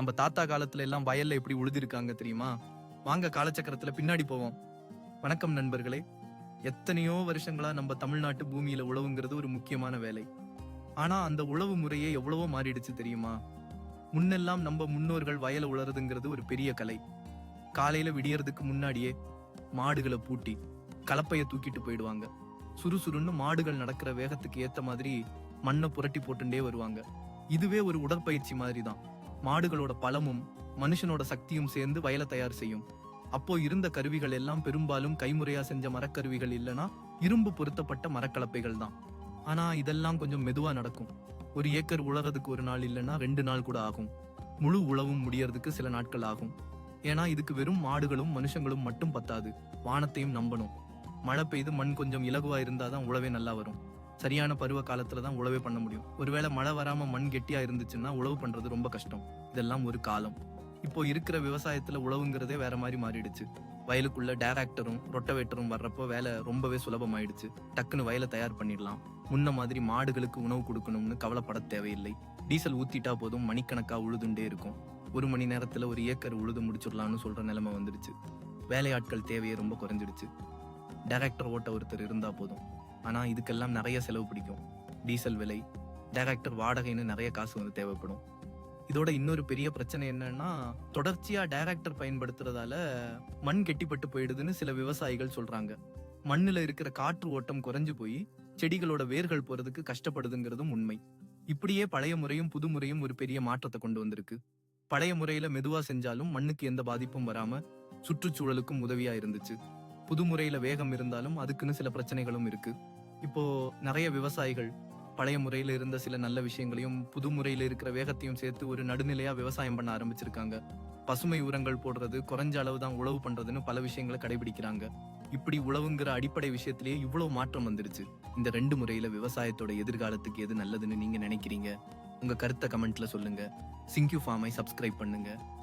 நம்ம தாத்தா காலத்துல எல்லாம் வயல்ல எப்படி உழுதிருக்காங்க தெரியுமா? வாங்க காலச்சக்கரத்துல பின்னாடி போவோம். வணக்கம் நண்பர்களே. எத்தனையோ வருஷங்களா நம்ம தமிழ்நாட்டு பூமியில உழவுங்கிறது ஒரு முக்கியமான வேலை. ஆனா அந்த உழவு முறையே எவ்வளவோ மாறிடுச்சு தெரியுமா? முன்னெல்லாம் நம்ம முன்னோர்கள் வயல உழறதுங்கிறது ஒரு பெரிய கலை. காலையில விடியறதுக்கு முன்னாடியே மாடுகளை பூட்டி கலப்பைய தூக்கிட்டு போயிடுவாங்க. சுறுசுறுன்னு மாடுகள் நடக்கிற வேகத்துக்கு ஏத்த மாதிரி மண்ணை புரட்டி போட்டுட்டே வருவாங்க. இதுவே ஒரு உடற்பயிற்சி மாதிரி தான் மாடுகளோட பலமும் மனுஷனோட சக்தியும் சேர்ந்து வயலை தயார் செய்யும். அப்போ இருந்த கருவிகள் எல்லாம் பெரும்பாலும் கைமுறையா செஞ்ச மரக்கருவிகள் இல்லனா இரும்பு பொருத்தப்பட்ட மரக்கலப்பைகள் தான். ஆனா இதெல்லாம் கொஞ்சம் மெதுவா நடக்கும். ஒரு ஏக்கர் உழறதுக்கு ஒரு நாள் இல்லைன்னா ரெண்டு நாள் கூட ஆகும். முழு உழவும் முடியறதுக்கு சில நாட்கள் ஆகும். ஏன்னா இதுக்கு வெறும் மாடுகளும் மனுஷங்களும் மட்டும் பத்தாது. வானத்தையும் நம்பணும். மழை பெய்து மண் கொஞ்சம் இலகுவா இருந்தாதான் உழவே நல்லா வரும். சரியான பருவ காலத்துல தான் உழவே பண்ண முடியும். ஒருவேளை மழை வராம மண் கெட்டியா இருந்துச்சுன்னா உழவு பண்றது ரொம்ப கஷ்டம். இதெல்லாம் ஒரு காலம். இப்போ இருக்கிற விவசாயத்துல உழவுங்கிறதே வேற மாதிரி மாறிடுச்சு. வயலுக்குள்ள டேராக்டரும் ரொட்டவேட்டரும் வர்றப்போ வேலை ரொம்பவே சுலபமாயிடுச்சு. டக்குன்னு வயலை தயார் பண்ணிடலாம். முன்ன மாதிரி மாடுகளுக்கு உணவு கொடுக்கணும்னு கவலைப்பட தேவையில்லை. டீசல் ஊத்திட்டா போதும் மணிக்கணக்கா உழுதுண்டே இருக்கும். ஒரு மணி நேரத்துல ஒரு ஏக்கர் உழுது முடிச்சிடலாம்னு சொல்ற நிலைமை வந்துடுச்சு. வேலையாட்கள் தேவையே ரொம்ப குறைஞ்சிடுச்சு. டேரக்டர் ஓட்ட ஒருத்தர் இருந்தா போதும். ஆனால் இதுக்கெல்லாம் நிறைய செலவு பிடிக்கும். டீசல் விலை டைரக்டர் வாடகைன்னு நிறைய காசு வந்து தேவைப்படும். இதோட இன்னொரு பெரிய பிரச்சனை என்னன்னா தொடர்ச்சியா டைரக்டர் பயன்படுத்துறதால மண் கெட்டிப்பட்டு போயிடுதுன்னு சில விவசாயிகள் சொல்றாங்க. மண்ணில் இருக்கிற காற்று ஓட்டம் குறைஞ்சு போய் செடிகளோட வேர்கள் போறதுக்கு கஷ்டப்படுதுங்கிறதும் உண்மை. இப்படியே பழைய முறையும் புது முறையும் ஒரு பெரிய மாற்றத்தை கொண்டு வந்திருக்கு. பழைய முறையில மெதுவா செஞ்சாலும் மண்ணுக்கு எந்த பாதிப்பும் வராம சுற்றுச்சூழலுக்கும் உதவியா இருந்துச்சு. புது முறையில் வேகம் இருந்தாலும் அதுக்குன்னு சில பிரச்சனைகளும் இருக்கு. இப்போ நிறைய விவசாயிகள் பழைய முறையில் இருந்த சில நல்ல விஷயங்களையும் புது முறையில் இருக்கிற வேகத்தையும் சேர்த்து ஒரு நடுநிலையா விவசாயம் பண்ண ஆரம்பிச்சிருக்காங்க. பசுமை உரங்கள் போடுறது குறைஞ்ச அளவு தான் உழவு பண்றதுன்னு பல விஷயங்களை கடைபிடிக்கிறாங்க. இப்படி உழவுங்கிற அடிப்படை விஷயத்திலேயே இவ்வளவு மாற்றம் வந்துருச்சு. இந்த ரெண்டு முறையில விவசாயத்தோட எதிர்காலத்துக்கு எது நல்லதுன்னு நீங்க நினைக்கிறீங்க? உங்க கருத்தை கமெண்ட்ல சொல்லுங்க. சிங்க்யூ ஃபார்மை சப்ஸ்கிரைப் பண்ணுங்க.